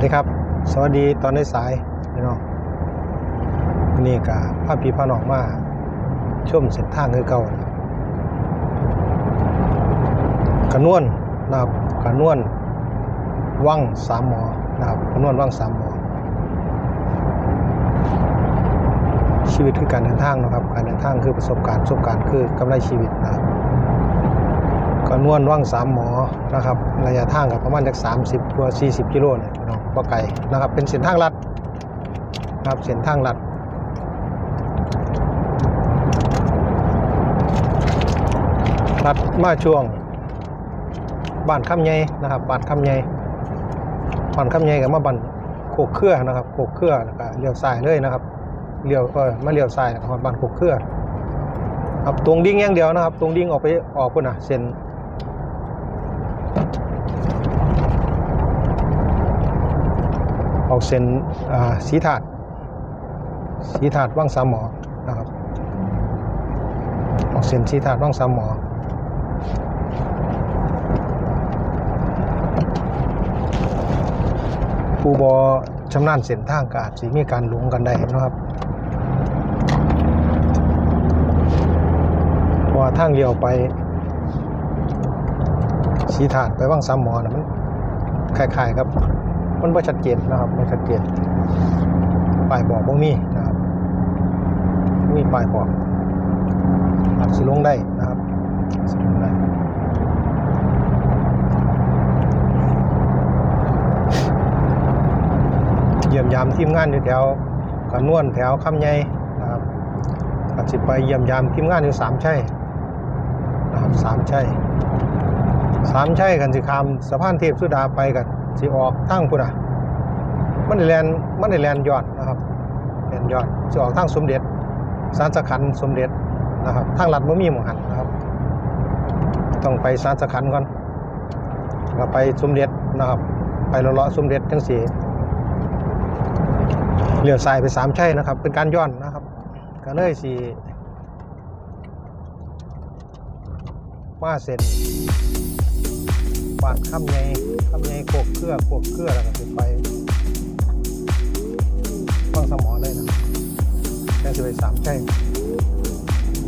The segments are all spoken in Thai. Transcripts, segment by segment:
วัสดีครับ สวัสดีตอนในสายพี่น้องนี่กับพาพี่พาน้องมาชมเส้นทางคือเก่ากระนวนนะครับกระนวนวังสามหมอนะครับกระนวนวังสามหมอ ชีวิตคือการเดินทางนะครับ การเดินทางคือประสบการณ์ประสบการณ์คือกำไรชีวิตนะครับก็นวนว่างสามหมอนะครับ ระยะทางกับประมาณจาก30กว่า40กิโลเนี่ย พี่ไกลนะครับ เป็นเส้นทางลัดนะครับเส้นทางลัดลัดมาช่วงบ้านคำใหญ่นะครับบ้านคำใหญ่บ้านคำใหญ่กับมาบ้านโคกเครือนะครับโคกเครือแล้วก็เลี้ยวซ้ายเลยนะครับเลี้ยวเออมาเลี้ยวซ้ายแล้วก็ฮอดบ้านโคกเครือครับตรงดิ่งอย่างเดียวนะครับ ตรงดิ่งออกไปออกพุ่นนะเส้น ออกเส้นสีถาดสีถาดว่างสามหมอนะครับออกเส้นสีถาดว่างสามหมอผู้บอชำนาญเส้นทางกาจสิมีการหลงกันได้นะครับพราะว่าทางเลี้ยวไปสีถาดไปว่างสามหมอนะมันคล้ายๆครับ มันไม่ชัดเจนนะครับไม่ชัดเจนป้ายบอกบ่มีนะครับมีป้ายบอกอาจสิลงได้นะครับสิลงได้เยี่ยมยามทีมงานอยู่แถวกระนวนแถวคำใหญ่นะครับอาจสิไปเยี่ยมยามทีมงานอยู่สามชัยนะครับสามชัยสามชัยกันสิคามสะพานเทพสุดาไปกัน สิออกทางพุ่นอะมันได้แลนมันได้แลนยอดนะครับแลนยอดสิออกทางสมเด็จ สารสขันสมเด็จนะครับทางหลัดบ่มีหมองหันนะครับ ต้องไปสารสขันก่อนแล้วไปสมเด็จนะครับ ไปเลาะสมเด็จจังสีเลี้ยวซ้ายไปสามชัยนะครับ เป็นการย้อนนะครับก็เลยสิมาเสร็จ บ้านคำใหญ่คำใหญ่โคกเครือโคกเครือแล้วก็สิไปฟังสมอเลยนะแจ้งสิไปสามใช่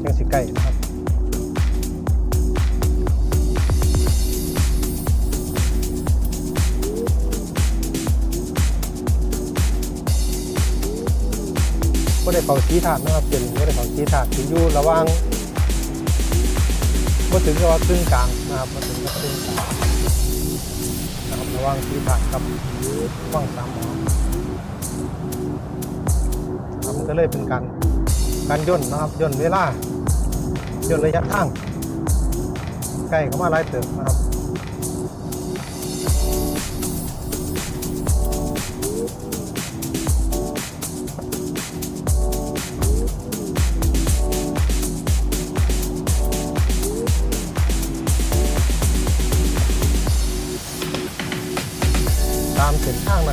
แจ้งสิใกล้นะครับก็ได้เป่าสีถาดนะครับเป็นก็ได้เป่าสีถาดที่อยู่ระหว่างก็ถึงกับว่าครึ่งกลางนะครับมาถึงกับครึ่งกลาง ระหว่างสีถานกับว่างสามหมอครับมันก็เลยเป็นการการย่นนะครับย่นเวลาย่นระยะทางใกล้เข้ามาไล่เติมนะครับ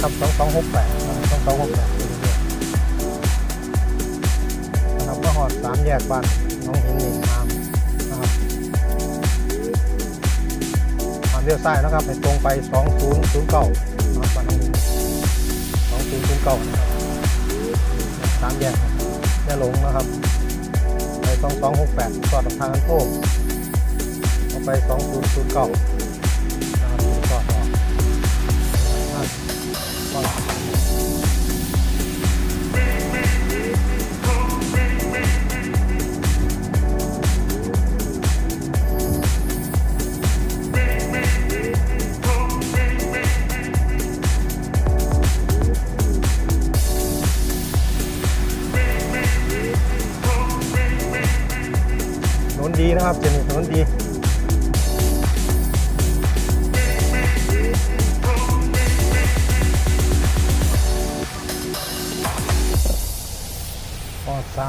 ส้นทางนะครับ2268นะครับ2268นะครับก็หอดสามแยกบ้านน้องหินนี่ตามนะครับทางเลี้ยวซ้ายนะครับให้ตรงไป2009นะครับบ้านน้องหิน2009นะครับสามแยกแม่หลงนะครับไป2268สอดทางโค้งเอาไป2009นะครับ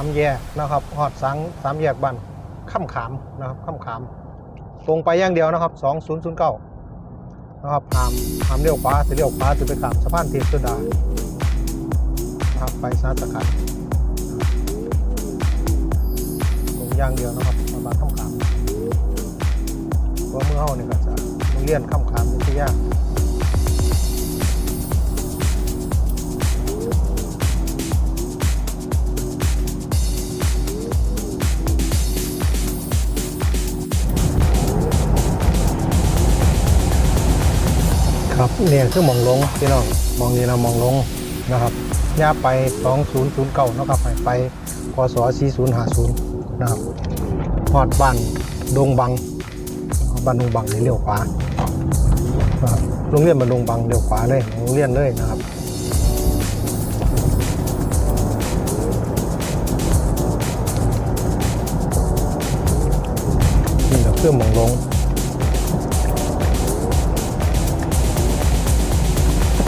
ามแยกนะครับหอดสังสามแยกบ้านข้ามขามนะครับข้ามขาม ตรงไปอย่างเดียวนะครับสองศูนย์ศูนย์เก้านะครับหามหามเลี้ยวขวาจะเลี้ยวขวาจะไปขามสะพานเทพสุดานะครับไปสารสกัดตรงอย่างเดียวนะครับมาบานข้ามขามตัวเมื่อเฮานี่ก็จะเรียนข้ามขามวิทยาก เนี่ยคือมองลงพี่น้องมองนี้เรามองลงนะครับย่าไป 2009เนาะครับไปไปพศ4050นะครับฮอดบ้านดงบังบ้านดงบังเลี้ยวขวาโรงเรียนบ้านดงบังเลี้ยวขวาเลยโรงเรียนเลยนะครับนี่ก็คือมองลง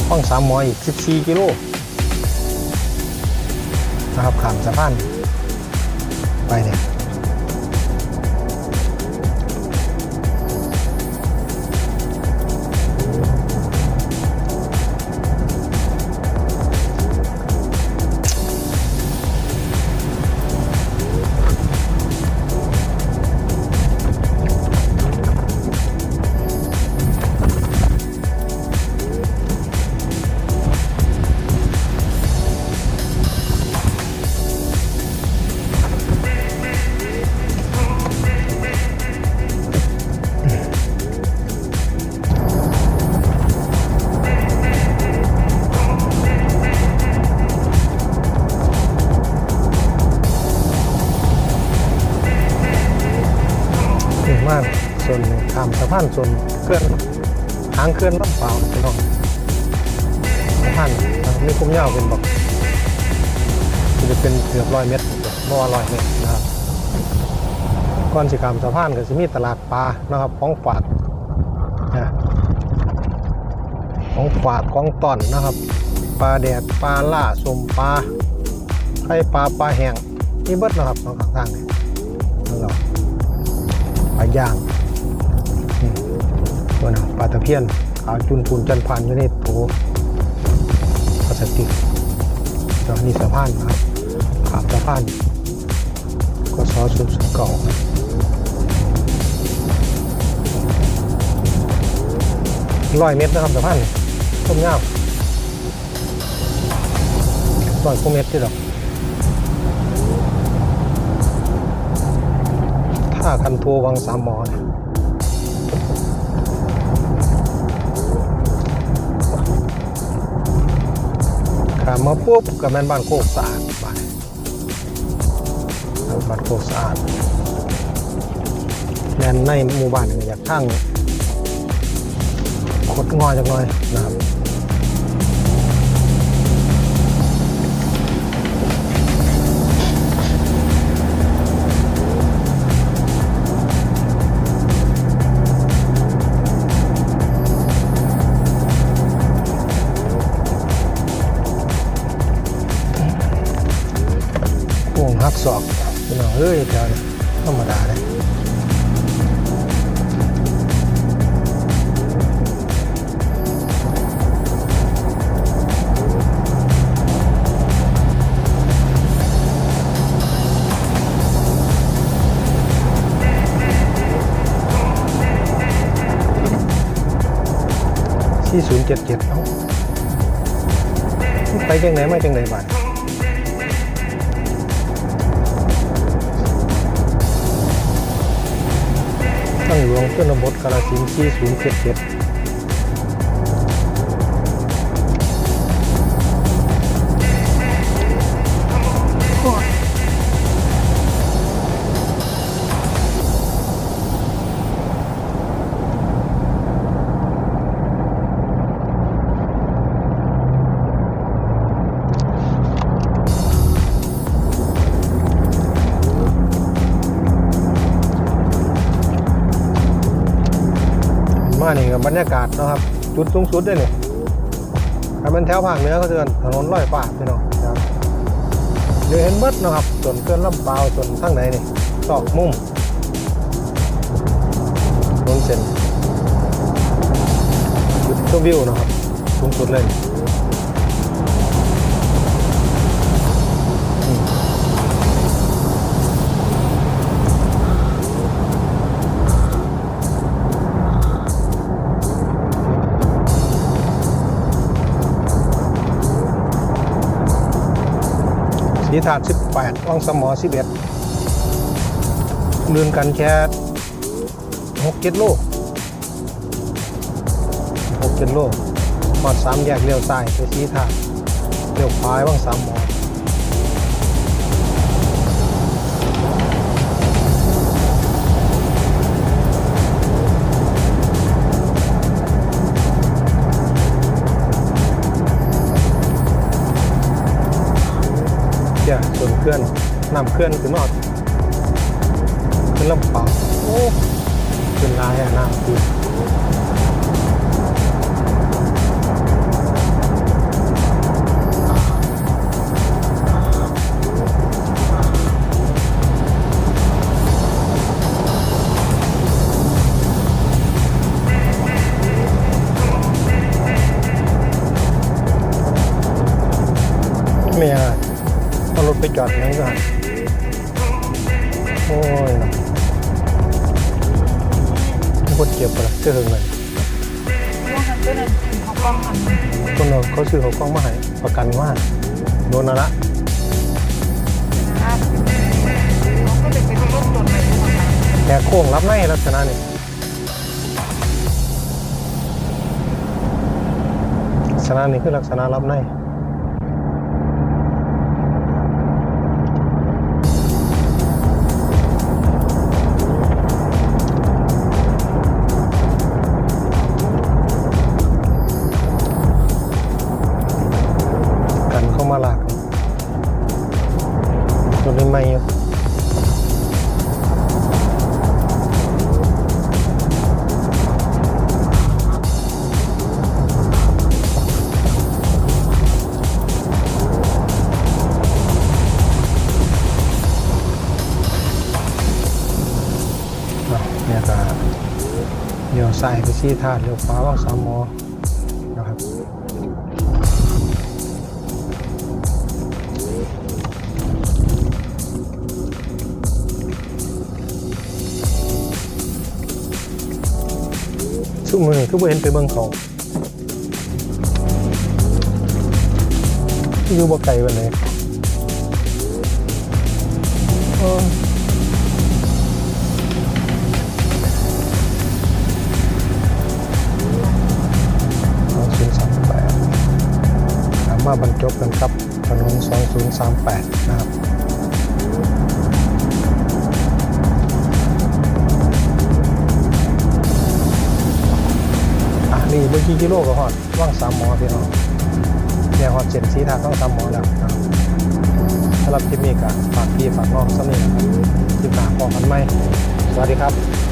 ห้องสามหมออีก 14 กิโลนะครับขามสะพานไปเนี่ย ส่วนขามสะพานส่วนเคลื่อนทางเคลื่อนลำเปล่าพี่น้องสะพานมีคุ้มยาวเป็นบอกจะเป็นเกือบร้อยเมตรเมื่อร้อยเมตรนะครับก่อนสิขามสะพานก็จะมีตลาดปลานะครับของฝากนะของฝากของต้อนนะครับปลาแดดปลาล่าสมปลาไข่ปลาปลาแห้งมีเบิดนะครับสองข้างทางนี่นั่นเราปลาย่าง ตัวน่ะปลาตะเพียนขาวจุนพูนจันพันอยู่ในโถพลาสติกแล้วนี่สะพานครับขามสะพานก็ซอสุดเก่าร้อยเมตรนะครับสะพานต้มยาวร้อยกว่าเมตรที่ดอกท่าคันโทวังสามหมอนี่ย ขามมาปุ๊บกับแม่นบ้านโคกสะอาดบ้าบ้านโคกสะอาดแม่นในหมู่บ้านเนี่ยอยากทั้งคดงอจักหน่อยนะครับ เอ้ยแถวนี้ธรรมดาเลยที่ศูนย์เจ็ดเจ็ดเนาะไปจังไหนมาจังไหนบ้า ทั้งหลวงชนบทกาลสินธุ์4077 มานี่กับบรรยากาศนะครับ จุดสูงสุดด้วยนี่ถ้าเป็นแถวภาคเหนือเขาจะถนนร้อยป่าพี่น้องครับเดี๋ยวเห็นเบิดนะครับ ส่วนเกินลำเปล่าส่วนข้างไหนนี่ซอกมุมนนเส้นจุดชมวิวนะครับสูงสุดเลย ดีธาตุ18วังสมอ 11เดินกันแค่6 7โล6 7โลพอดสามแยกเลี้ยวซ้ายไปสีธาดเลี้ยวขวาว่างสามหมอ คลื่อนนำเคลื่อนขึ้นมาอดขึ้นลำปล่าโอ้ขึ้นลายอะน้ำคือ ยเนาะบดเก็บไปละเจ้าหึงเลยว่าหันไปนั่นเขากล้องหันมันคนเราเขาซื้อเขากล้องมาให้ประกันว่าโดนนะละนะครับเขาก็เลยไปรถตัวใหม่วใหม่แหกโค้งรับในลักษณะนี้ลักษณะนี้คือลักษณะรับใน ซ้ายไปซี่ธาตุเลี้ยวขวาว่างสามหมอนะครับชุมือนี่คือเห็นไปเบิ่งเขาอยู่บ่ไกลวันไหน มาบรรจบกันครับถนน 2038 นะครับอะนี่เมื่อกี้กิโลก็ฮอดว่างสามหมอพี่น้องเนี่ยฮอดเจ็ดสีทางต้องสามหมอแล้วนะครับสำหรับคลิปนี้ก็ฝากพี่ฝากน้องสักนิดนะครับคลิปหน้าพอกันไหมสวัสดีครับ